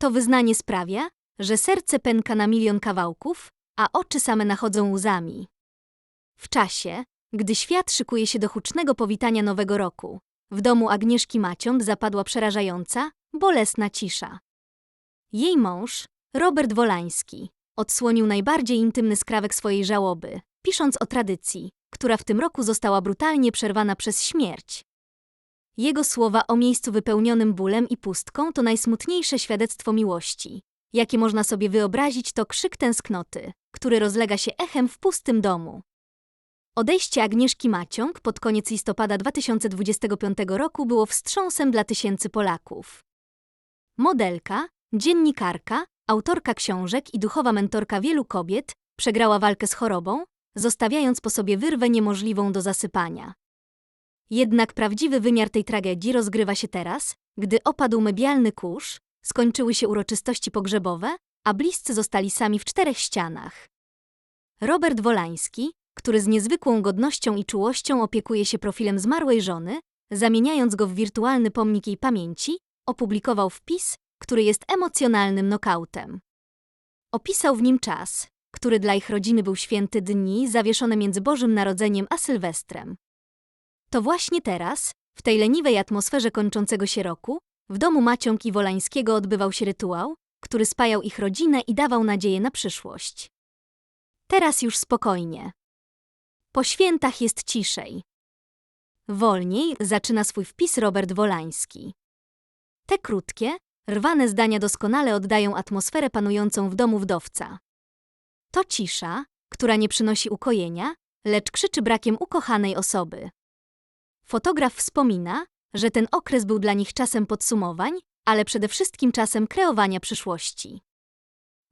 To wyznanie sprawia, że serce pęka na milion kawałków, a oczy same nachodzą łzami. W czasie, gdy świat szykuje się do hucznego powitania Nowego Roku, w domu Agnieszki Maciąg zapadła przerażająca, bolesna cisza. Jej mąż, Robert Wolański, odsłonił najbardziej intymny skrawek swojej żałoby, pisząc o tradycji, która w tym roku została brutalnie przerwana przez śmierć. Jego słowa o miejscu wypełnionym bólem i pustką to najsmutniejsze świadectwo miłości. Jakie można sobie wyobrazić, to krzyk tęsknoty, który rozlega się echem w pustym domu. Odejście Agnieszki Maciąg pod koniec listopada 2025 roku było wstrząsem dla tysięcy Polaków. Modelka, dziennikarka, autorka książek i duchowa mentorka wielu kobiet przegrała walkę z chorobą, zostawiając po sobie wyrwę niemożliwą do zasypania. Jednak prawdziwy wymiar tej tragedii rozgrywa się teraz, gdy opadł medialny kurz, skończyły się uroczystości pogrzebowe, a bliscy zostali sami w czterech ścianach. Robert Wolański, który z niezwykłą godnością i czułością opiekuje się profilem zmarłej żony, zamieniając go w wirtualny pomnik jej pamięci, opublikował wpis, który jest emocjonalnym nokautem. Opisał w nim czas, który dla ich rodziny był święty dni zawieszone między Bożym Narodzeniem a Sylwestrem. To właśnie teraz, w tej leniwej atmosferze kończącego się roku, w domu Maciąg i Wolańskiego odbywał się rytuał, który spajał ich rodzinę i dawał nadzieję na przyszłość. Teraz już spokojnie. Po świętach jest ciszej. Wolniej zaczyna swój wpis Robert Wolański. Te krótkie, rwane zdania doskonale oddają atmosferę panującą w domu wdowca. To cisza, która nie przynosi ukojenia, lecz krzyczy brakiem ukochanej osoby. Fotograf wspomina, że ten okres był dla nich czasem podsumowań, ale przede wszystkim czasem kreowania przyszłości.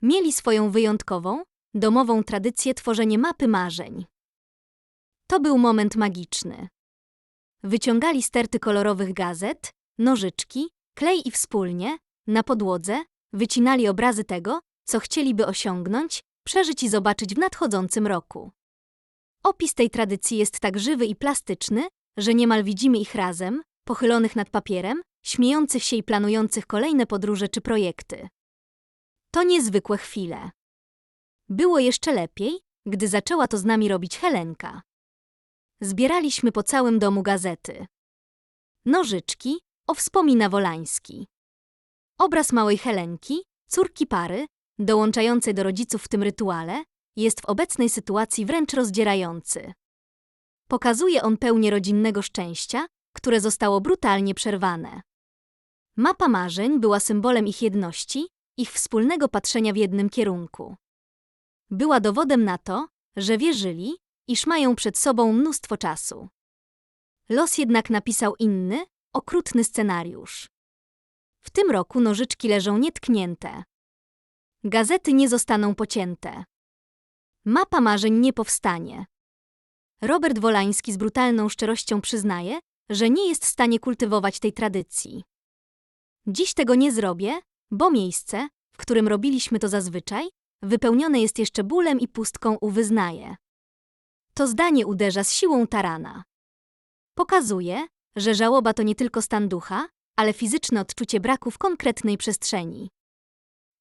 Mieli swoją wyjątkową, domową tradycję tworzenia mapy marzeń. To był moment magiczny. Wyciągali sterty kolorowych gazet, nożyczki, klej i wspólnie, na podłodze, wycinali obrazy tego, co chcieliby osiągnąć, przeżyć i zobaczyć w nadchodzącym roku. Opis tej tradycji jest tak żywy i plastyczny, że niemal widzimy ich razem, pochylonych nad papierem, śmiejących się i planujących kolejne podróże czy projekty. To niezwykłe chwile. Było jeszcze lepiej, gdy zaczęła to z nami robić Helenka. Zbieraliśmy po całym domu gazety. Nożyczki, o wspomina Wolański. Obraz małej Helenki, córki pary, dołączającej do rodziców w tym rytuale, jest w obecnej sytuacji wręcz rozdzierający. Pokazuje on pełnię rodzinnego szczęścia, które zostało brutalnie przerwane. Mapa marzeń była symbolem ich jedności, ich wspólnego patrzenia w jednym kierunku. Była dowodem na to, że wierzyli, iż mają przed sobą mnóstwo czasu. Los jednak napisał inny, okrutny scenariusz. W tym roku nożyczki leżą nietknięte. Gazety nie zostaną pocięte. Mapa marzeń nie powstanie. Robert Wolański z brutalną szczerością przyznaje, że nie jest w stanie kultywować tej tradycji. Dziś tego nie zrobię, bo miejsce, w którym robiliśmy to zazwyczaj, wypełnione jest jeszcze bólem i pustką u wyznaje. To zdanie uderza z siłą tarana. Pokazuje, że żałoba to nie tylko stan ducha, ale fizyczne odczucie braku w konkretnej przestrzeni.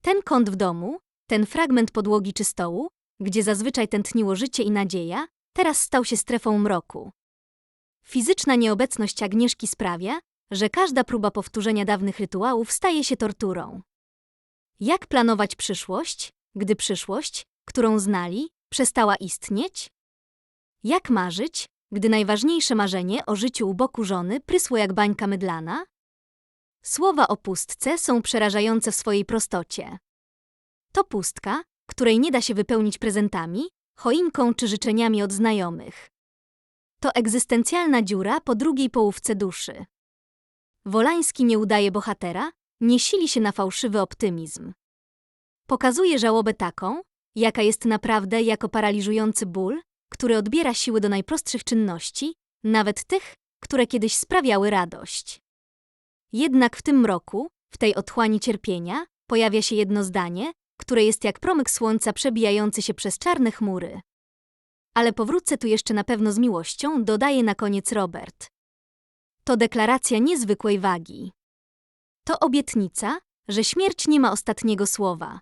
Ten kąt w domu, ten fragment podłogi czy stołu, gdzie zazwyczaj tętniło życie i nadzieja, teraz stał się strefą mroku. Fizyczna nieobecność Agnieszki sprawia, że każda próba powtórzenia dawnych rytuałów staje się torturą. Jak planować przyszłość, gdy przyszłość, którą znali, przestała istnieć? Jak marzyć, gdy najważniejsze marzenie o życiu u boku żony prysło jak bańka mydlana? Słowa o pustce są przerażające w swojej prostocie. To pustka, której nie da się wypełnić prezentami, choinką czy życzeniami od znajomych. To egzystencjalna dziura po drugiej połówce duszy. Wolański nie udaje bohatera, nie sili się na fałszywy optymizm. Pokazuje żałobę taką, jaka jest naprawdę jako paraliżujący ból, który odbiera siły do najprostszych czynności, nawet tych, które kiedyś sprawiały radość. Jednak w tym mroku, w tej otchłani cierpienia, pojawia się jedno zdanie, które jest jak promyk słońca przebijający się przez czarne chmury. Ale powrócę tu jeszcze na pewno z miłością, dodaje na koniec Robert. To deklaracja niezwykłej wagi. To obietnica, że śmierć nie ma ostatniego słowa.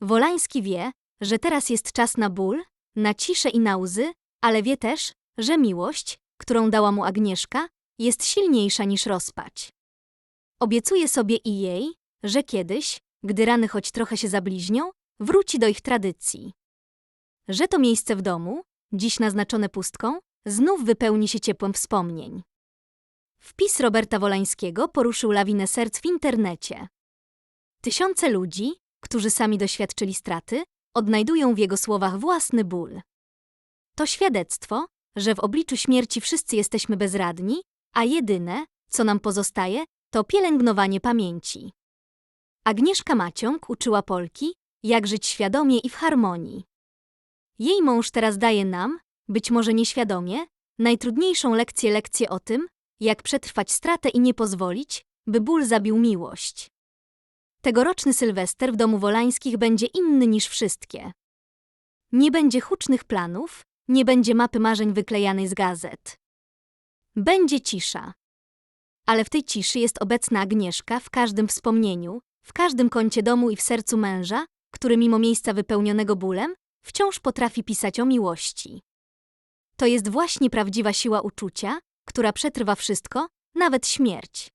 Wolański wie, że teraz jest czas na ból, na ciszę i na łzy, ale wie też, że miłość, którą dała mu Agnieszka, jest silniejsza niż rozpacz. Obiecuje sobie i jej, że kiedyś, gdy rany choć trochę się zabliźnią, wróci do ich tradycji. Że to miejsce w domu, dziś naznaczone pustką, znów wypełni się ciepłem wspomnień. Wpis Roberta Wolańskiego poruszył lawinę serc w internecie. Tysiące ludzi, którzy sami doświadczyli straty, odnajdują w jego słowach własny ból. To świadectwo, że w obliczu śmierci wszyscy jesteśmy bezradni, a jedyne, co nam pozostaje, to pielęgnowanie pamięci. Agnieszka Maciąg uczyła Polki, jak żyć świadomie i w harmonii. Jej mąż teraz daje nam, być może nieświadomie, najtrudniejszą lekcję lekcję o tym, jak przetrwać stratę i nie pozwolić, by ból zabił miłość. Tegoroczny Sylwester w domu Wolańskich będzie inny niż wszystkie. Nie będzie hucznych planów, nie będzie mapy marzeń wyklejanej z gazet. Będzie cisza. Ale w tej ciszy jest obecna Agnieszka w każdym wspomnieniu, w każdym kącie domu i w sercu męża, który mimo miejsca wypełnionego bólem, wciąż potrafi pisać o miłości. To jest właśnie prawdziwa siła uczucia, która przetrwa wszystko, nawet śmierć.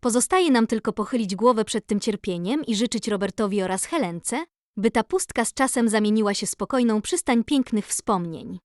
Pozostaje nam tylko pochylić głowę przed tym cierpieniem i życzyć Robertowi oraz Helence, by ta pustka z czasem zamieniła się spokojną przystań pięknych wspomnień.